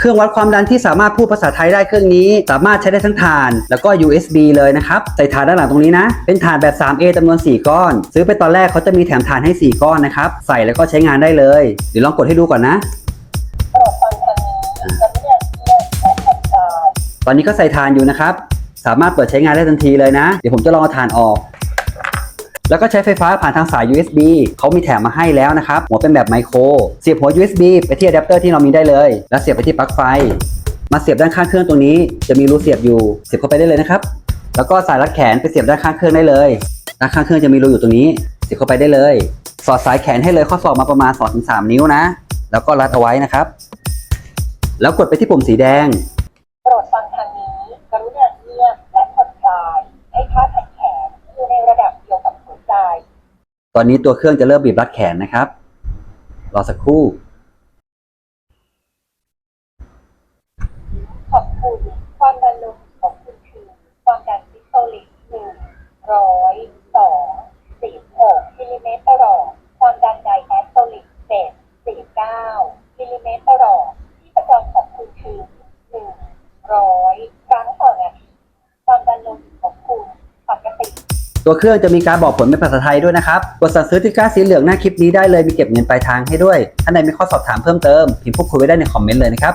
เครื่องวัดความดันที่สามารถพูดภาษาไทยได้เครื่องนี้ สามารถใช้ได้ทั้งถ่าน แล้วก็ USB เลยนะครับใส่ถ่านด้านหลังตรงนี้นะ เป็นถ่านแบบ 3A จำนวน 4 ก้อน ซื้อไปตอนแรกเขาจะมีแถมถ่านให้ 4 ก้อนนะครับใส่แล้วก็ใช้งานได้เลยเดี๋ยวลองกดให้ดูก่อนนะตอนนี้ก็ใส่ถ่านอยู่นะครับสามารถเปิดใช้งานได้ทันทีเลยนะ เดี๋ยวผมจะลองเอาถ่านออก แล้วก็ใช้ไฟฟ้าผ่านทางสาย USB เขามีแถมมาให้แล้วนะครับ หัวเป็นแบบไมโคร เสียบหัว USB ไปที่อะแดปเตอร์ที่เรามีได้เลย แล้วเสียบไปที่ปลั๊กไฟ มาเสียบด้านข้างเครื่องตรงนี้ จะมีรูเสียบอยู่ เสียบเข้าไปได้เลยนะครับ แล้วก็สายรัดแขนไปเสียบด้านข้างเครื่องได้เลย ด้านข้างเครื่องจะมีรูอยู่ตรงนี้ เสียบเข้าไปได้เลย สอดสายแขนให้เลยข้อศอกมาประมาณ2-3นิ้วนะ แล้วก็รัดเอาไว้นะครับ แล้วกดไปที่ปุ่มสีแดง โปรดฟังทางนี้กรุณาเงียบและผ่อนคลาย ให้ท่าแขนแขนอยู่ในระดับเดียวกับหัวใจ ต อนนี้ตัวเครื่องจะเริ่มบีบรัดแขนนะครับ รอสักครู่ ขอบคุณ ความดันโลหิตของคุณคือความดันซิสโตลิกหนึ่งร้อยสองสี่หกมิลลิเมตรต่อหลอดความดันไดแอสโตลิกเจ็ดสี่เก้ามิลลิเมตรต่อหลอดที่ประจรของคุณคือหนึ่งร้อยครั้งต่อนาทีความดันโลหิตของคุณปกติ ตัวเครื่องจะมีการบอกผลเป็นภาษาไทยด้วยนะครับกดสั่งซื้อที่ก้าสีเหลืองหน้าคลิปนี้ได้เลยมีเก็บเงินปลายทางให้ด้วยท่านใดมีข้อสอบถามเพิ่มเติมพิมพ์พูดคุยไว้ได้ในคอมเมนต์เลยนะครับ